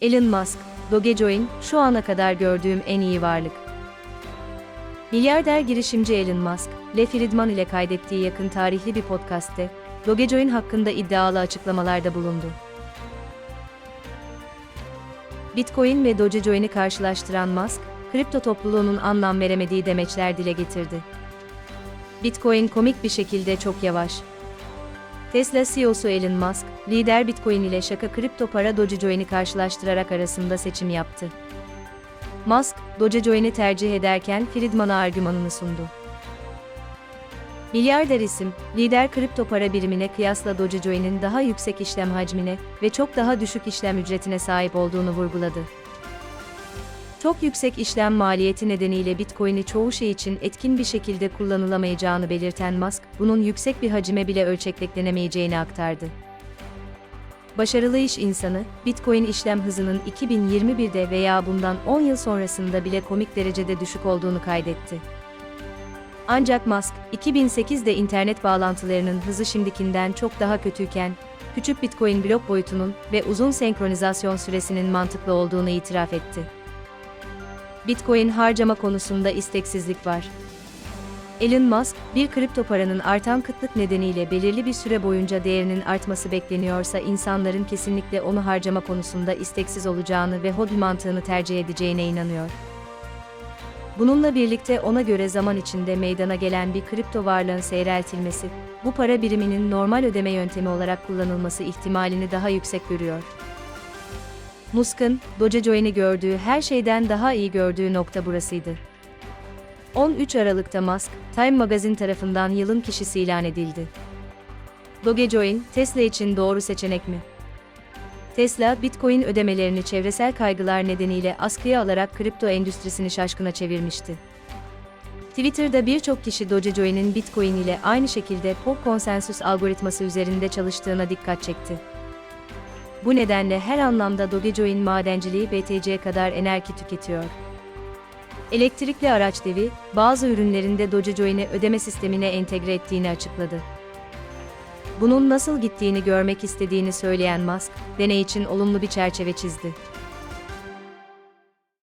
Elon Musk, Dogecoin, şu ana kadar gördüğüm en iyi varlık. Milyarder girişimci Elon Musk, Le Friedman ile kaydettiği yakın tarihli bir podcast'te, Dogecoin hakkında iddialı açıklamalarda bulundu. Bitcoin ve Dogecoin'i karşılaştıran Musk, kripto topluluğunun anlam veremediği demeçler dile getirdi. Bitcoin komik bir şekilde çok yavaş. Tesla CEO'su Elon Musk, lider Bitcoin ile şaka kripto para Dogecoin'i karşılaştırarak arasında seçim yaptı. Musk, Dogecoin'i tercih ederken Friedman'a argümanını sundu. Milyarder isim, lider kripto para birimine kıyasla Dogecoin'in daha yüksek işlem hacmine ve çok daha düşük işlem ücretine sahip olduğunu vurguladı. Çok yüksek işlem maliyeti nedeniyle Bitcoin'i çoğu şey için etkin bir şekilde kullanılamayacağını belirten Musk, bunun yüksek bir hacime bile ölçeklenemeyeceğini aktardı. Başarılı iş insanı, Bitcoin işlem hızının 2021'de veya bundan 10 yıl sonrasında bile komik derecede düşük olduğunu kaydetti. Ancak Musk, 2008'de internet bağlantılarının hızı şimdikinden çok daha kötüyken, küçük Bitcoin blok boyutunun ve uzun senkronizasyon süresinin mantıklı olduğunu itiraf etti. Bitcoin harcama konusunda isteksizlik var. Elon Musk, bir kripto paranın artan kıtlık nedeniyle belirli bir süre boyunca değerinin artması bekleniyorsa insanların kesinlikle onu harcama konusunda isteksiz olacağını ve hobi mantığını tercih edeceğine inanıyor. Bununla birlikte ona göre zaman içinde meydana gelen bir kripto varlığın seyreltilmesi, bu para biriminin normal ödeme yöntemi olarak kullanılması ihtimalini daha yüksek görüyor. Musk'ın, Dogecoin'i gördüğü her şeyden daha iyi gördüğü nokta burasıydı. 13 Aralık'ta Musk, Time Magazine tarafından yılın kişisi ilan edildi. Dogecoin, Tesla için doğru seçenek mi? Tesla, Bitcoin ödemelerini çevresel kaygılar nedeniyle askıya alarak kripto endüstrisini şaşkına çevirmişti. Twitter'da birçok kişi Dogecoin'in Bitcoin ile aynı şekilde POC konsensüs algoritması üzerinde çalıştığına dikkat çekti. Bu nedenle her anlamda Dogecoin madenciliği BTC kadar enerji tüketiyor. Elektrikli araç devi, bazı ürünlerinde Dogecoin'i ödeme sistemine entegre ettiğini açıkladı. Bunun nasıl gittiğini görmek istediğini söyleyen Musk, deney için olumlu bir çerçeve çizdi.